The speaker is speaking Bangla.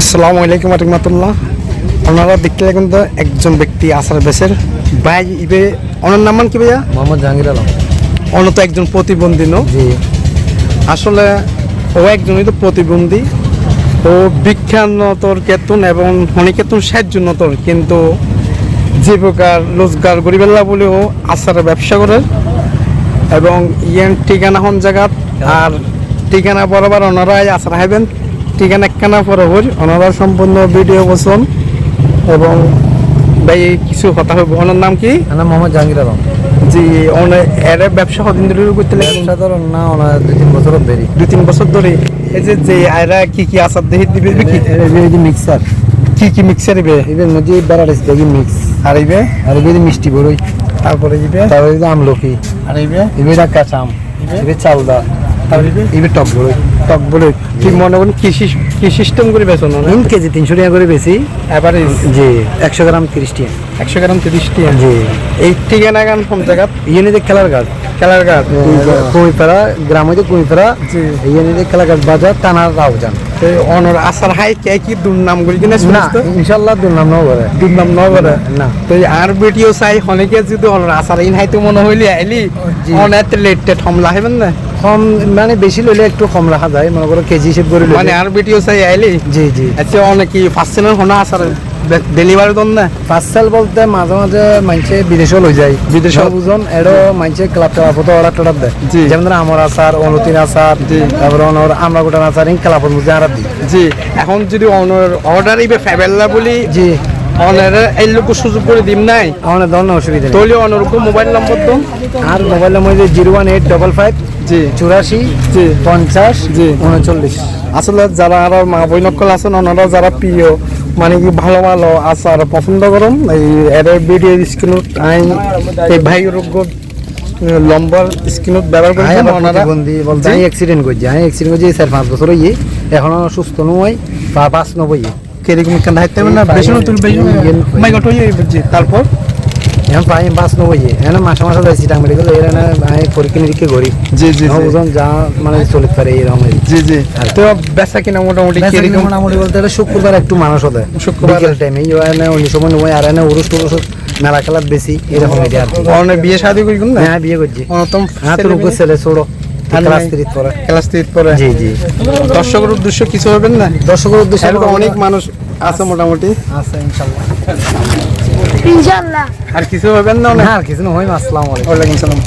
আসসালামু আলাইকুম রহমতুল্লাহ। ওনারা দেখতে তো একজন ব্যক্তি আসার বেসের ভাই ইবে ওনার নাম মান কি ভাইয়া? মোহাম্মদ জাহাঙ্গীর আলম। অন্য তো একজন প্রতিবন্ধী নো? আসলে ও একজনই তো প্রতিবন্ধী। ও বিখ্যাতর কেতন এবং হনিকেতন সাহায্য নতর কিন্তু জীবিকার রোজগার গরিবেল্লা বলে ও আচার ব্যবসা করে। এবং ইয়েন ঠিকানা হন জায়গাত আর ঠিকানা বরাবর ওনারাই আচার হাইবেন। ঠিকানা একখানা পরে হই ওনারা সম্পূর্ণ ভিডিও বসন এবং ভাই কিছু কথা হবে ওনার নাম কি? নাম মোহাম্মদ জাহাঙ্গীর আলম। জি ওনার এর ব্যবসা কদিন ধরে করতে ব্যবসা ধরুন না ওনার দুই তিন বছর ধরে দুই তিন বছর ধরে। এই যে যে আয়রা কি কি আচার দেখে দিবে কি? মিক্সার কি কি মিক্সার দিবে? মধ্যে বেড়াড়িস দেখি মিক্স আর ইবে আর এবার মিষ্টি বড়ই তারপরে দিবে তারপরে আমলকি। আর ইবে চালদা দিবে টক বলে। কি মনে করেন কি সিস- কি সিস্টেম করে বেছো না? তিন কেজি তিনশো টাকা করে বেশি। জি একশো গ্রাম তিরিশ টাকা একশো গ্রাম তিরিশ টি জি। এই ঠিকানা গান কোন জায়গা? ইয়েনিতে খেলার গাছ। খেলার গাছ। কুমিপাড়া গ্রাম হইতে কুমিপাড়া জি। ইয়েনিতে খেলার গাছ বাজার টানার রাউজান। তো অনর আসার হাই কে কি দুর নাম গুলি কিনা না শুনছ ইনশাল্লাহ দুর্নাম নাও করে দুর নাম ন করে না। তো আর ভিডিও চাই অনেকে যদি অনর আসার ইন হাইতে মনে হইলি আইলি। অনেক লেট টেট হমলা হইবেন না কম মানে বেশি লইলে একটু কম রাখা যায় মনে করো কেজি হিসেব করে। মানে আর ভিডিও চাই আইলি? জি জি। আচ্ছা অনেকে ফার্স্ট চ্যানেল হনা আসার ডেলিভারি দন না পার্সেল বলতে মাঝে মাঝে মানুষে বিদেশও লই যায় বিদেশেও? বুঝুন এডো মানুষে ক্লাব ক্লাবত অর্ডার টর্ডার দেয়। যেমন ধরো আমার আচার অনুতির আচার। তারপরে অনর আমরা গোটার আচার ইন ক্লাবত বুঝে আর দিই জি এখন যদি অনর অর্ডার ইবে ফেবেল্লা বলি জি অনার এই লোক সুযোগ করে দিম নাই আমার ধরনের অসুবিধা নেই তাহলে অনরকম মোবাইল নম্বর দম আর মোবাইল নম্বর যে zero one eight double five জি চুরাশি জি। পঞ্চাশ জি। উনচল্লিশ আসলে যারা আরও মা বই নকল আছেন ওনারা যারা প্রিয় মানে কি ভালো ভালো আচার পছন্দ করুন। এই এর ভিডিও স্ক্রিনত আই এই ভাই রোগ লম্বার স্ক্রিনত ব্যবহার করে আপনারা। বন্ধু ওনারা বলতে আমি অ্যাক্সিডেন্ট করছি আমি অ্যাক্সিডেন্ট করছি চার পাঁচ বছর হইয়ে এখনও সুস্থ নয় বা পাঁচ নব্বই কীরকম কেন হাইতে না? বেশি নতুন বেশি ইয়েন পাই। মাই গট হই বুঝছি তারপর? এখন পাই পাঁচ নব্বই এখানে মাসে মাসে যাইছি টাং মেডিকেল এখানে আমি পরীক্ষা নিরীক্ষা করি। জি জি ওজন যা মানে চলিত পারে এরকম জি জি। তো বেচা কিনা মোটামুটি কীরকম? মোটামুটি বলতে গেলে শুক্রবার একটু মানুষ হতে। শুক্রবার। বিকেল টাইমে এনে অন্য সময় নয় আর এনে উরুস টুরুস মেলা খেলার বেশি এরকম এটা আর অনেক বিয়ে শাদী করবেন না? হ্যাঁ বিয়ে করছি। অনতম হ্যাঁ তোর উপর ছেলে ছোড়ো ক্লাস পরে। ক্লাস থ্রি পরে? জি জি। দর্শকের উদ্দেশ্য কিছু হবেন না? দর্শকের উদ্দেশ্যে অনেক মানুষ আছে মোটামুটি। আছে ইনশাল্লাহ। ইনশাআল্লাহ আর কিছু হবেন না না আর কিছু না হয় আসসালামু আলাইকুম। ওয়ালাইকুম সালাম